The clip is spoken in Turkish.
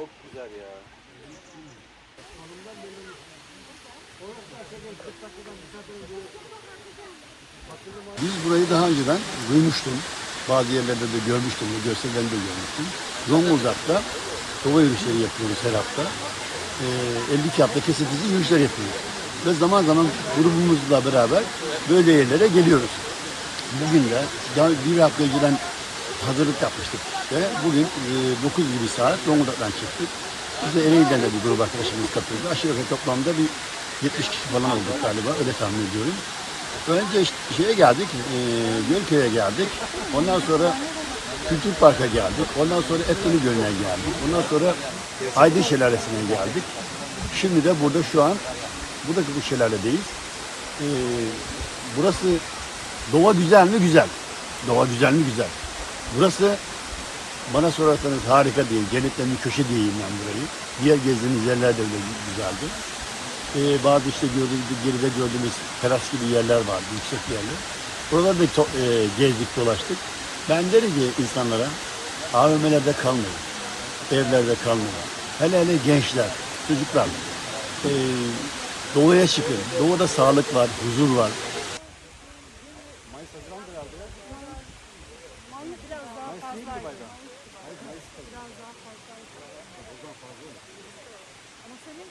Çok güzel ya. Biz burayı daha önceden duymuştum. Bazı yerlerde de görmüştüm, bu de görmüştüm. Zonguldak'ta dova yürüyüşleri yapıyoruz her hafta. Ee, 52 hafta kesintisiz yürüyüşler yapıyoruz. Ve zaman zaman grubumuzla beraber böyle yerlere geliyoruz. Bugün de daha bir hafta önceden hazırlık yapmıştık. Ve bugün e, 9 gibi saat Zonguldak'tan çıktık. Biz de Ereğli'den de bir grup arkadaşımız katıldı. Aşağı yukarı toplamda bir 70 kişi falan olduk galiba. Öyle tahmin ediyorum. Önce işte şeye geldik, e, Gölköy'e geldik. Ondan sonra Kültür Park'a geldik. Ondan sonra Etli Gölü'ne geldik. Ondan sonra Aydın Şelalesi'ne geldik. Şimdi de burada şu an, buradaki bu şelaledeyiz. E, burası doğa güzel mi? Güzel. Doğa güzel mi? Güzel. Burası bana sorarsanız harika değil. Cennetten bir köşe diyeyim ben burayı. Diğer gezdiğimiz yerler de öyle güzeldi. Ee, bazı işte gördüğümüz, geride gördüğümüz teras gibi yerler vardı, yüksek yerler. Oralarda da to- e, gezdik, dolaştık. Ben derim ki insanlara, AVM'lerde kalmayın, evlerde kalmayın. Hele hele gençler, çocuklar. Ee, doğaya çıkın. Doğada sağlık var, huzur var. Mayıs Haziran'dır herhalde ya. Mayıs biraz daha Mayıs değil mi bayram? Mayıs, Mayıs Biraz daha fazlaydı. O zaman fazla. Ama senin